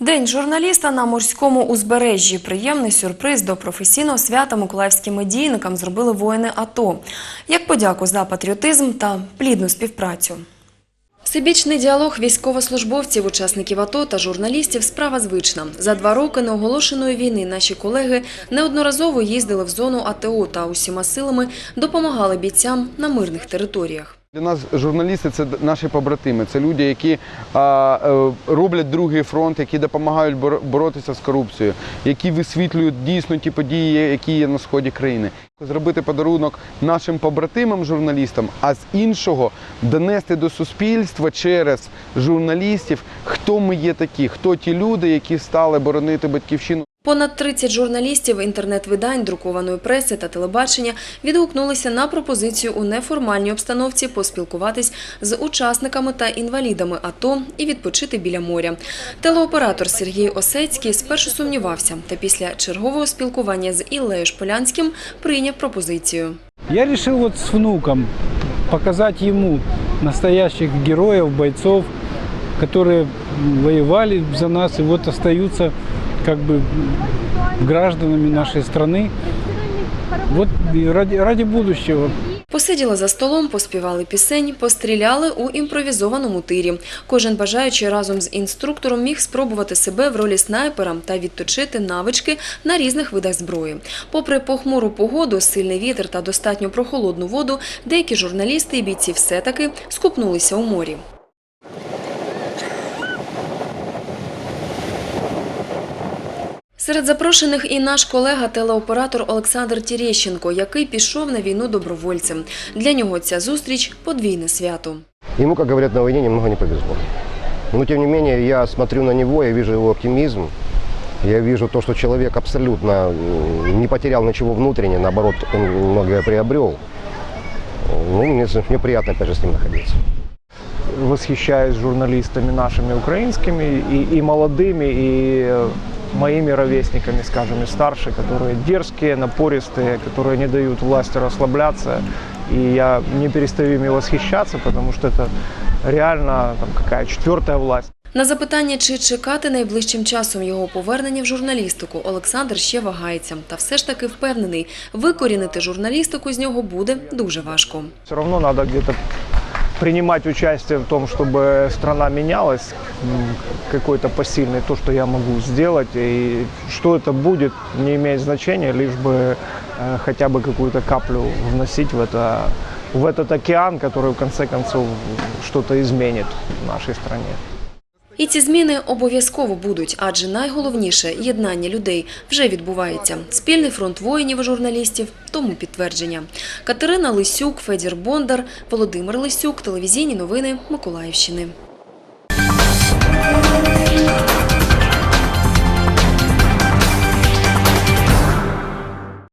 День журналіста на морському узбережжі. Приємний сюрприз до професійного свята миколаївським медійникам зробили воїни АТО. Як подяку за патріотизм та плідну співпрацю. Всебічний діалог військовослужбовців, учасників АТО та журналістів – справа звична. За два роки неоголошеної війни наші колеги неодноразово їздили в зону АТО та усіма силами допомагали бійцям на мирних територіях. Для нас журналісти це наші побратими, це люди, які а, е, роблять другий фронт, які допомагають боротися з корупцією, які висвітлюють дійсно ті події, які є на сході країни. Зробити подарунок нашим побратимам журналістам, а з іншого донести до суспільства через журналістів, хто ми є такі, хто ті люди, які стали боронити батьківщину. Понад 30 журналістів інтернет-видань, друкованої преси та телебачення відгукнулися на пропозицію у неформальній обстановці поспілкуватись з учасниками та інвалідами АТО і відпочити біля моря. Телеоператор Сергій Осецький спершу сумнівався, та після чергового спілкування з Іллею Шполянським прийняв пропозицію. Я решил вот с внуком показать ему настоящих героев, бойцов, которые воевали за нас и вот остаются как бы гражданами нашей страны. Вот ради, ради будущего. Посиділи за столом, поспівали пісень, постріляли у імпровізованому тирі. Кожен бажаючий разом з інструктором міг спробувати себе в ролі снайпера та відточити навички на різних видах зброї. Попри похмуру погоду, сильний вітер та достатньо прохолодну воду, деякі журналісти і бійці все-таки скупнулися у морі. Серед запрошених і наш колега-телеоператор Олександр Тірєщенко, який пішов на війну добровольцем. Для нього ця зустріч – подвійне свято. Ему, как говорят на войне, немного не повезло. Но тем не менее, я смотрю на него, я вижу его оптимизм. Я вижу то, что человек абсолютно не потерял ничего внутренне, наоборот, он многое приобрел. Ну, мне, мне приятно, опять же, с ним находиться. восхищаюсь журналистами нашими украинскими и, и молодыми, и моими ровесниками, скажем, и старше, которые дерзкие, напористые, которые не дают власти расслабляться. И я не перестаю ими восхищаться, потому что это реально там, какая четвертая власть. На запитання, чи чекати найближчим часом його повернення в журналістику, Олександр ще вагається. Та все ж таки впевнений, викорінити журналістику з нього буде дуже важко. Все равно надо где-то принимать участие в том, чтобы страна менялась, какой-то посильный, то, что я могу сделать. И что это будет, не имеет значения, лишь бы э, хотя бы какую-то каплю вносить в, это, в этот океан, который в конце концов что-то изменит в нашей стране. І ці зміни обов'язково будуть, адже найголовніше єднання людей вже відбувається. Спільний фронт воїнів і журналістів тому підтвердження. Катерина Лисюк, Федір Бондар, Володимир Лисюк, телевізійні новини Миколаївщини.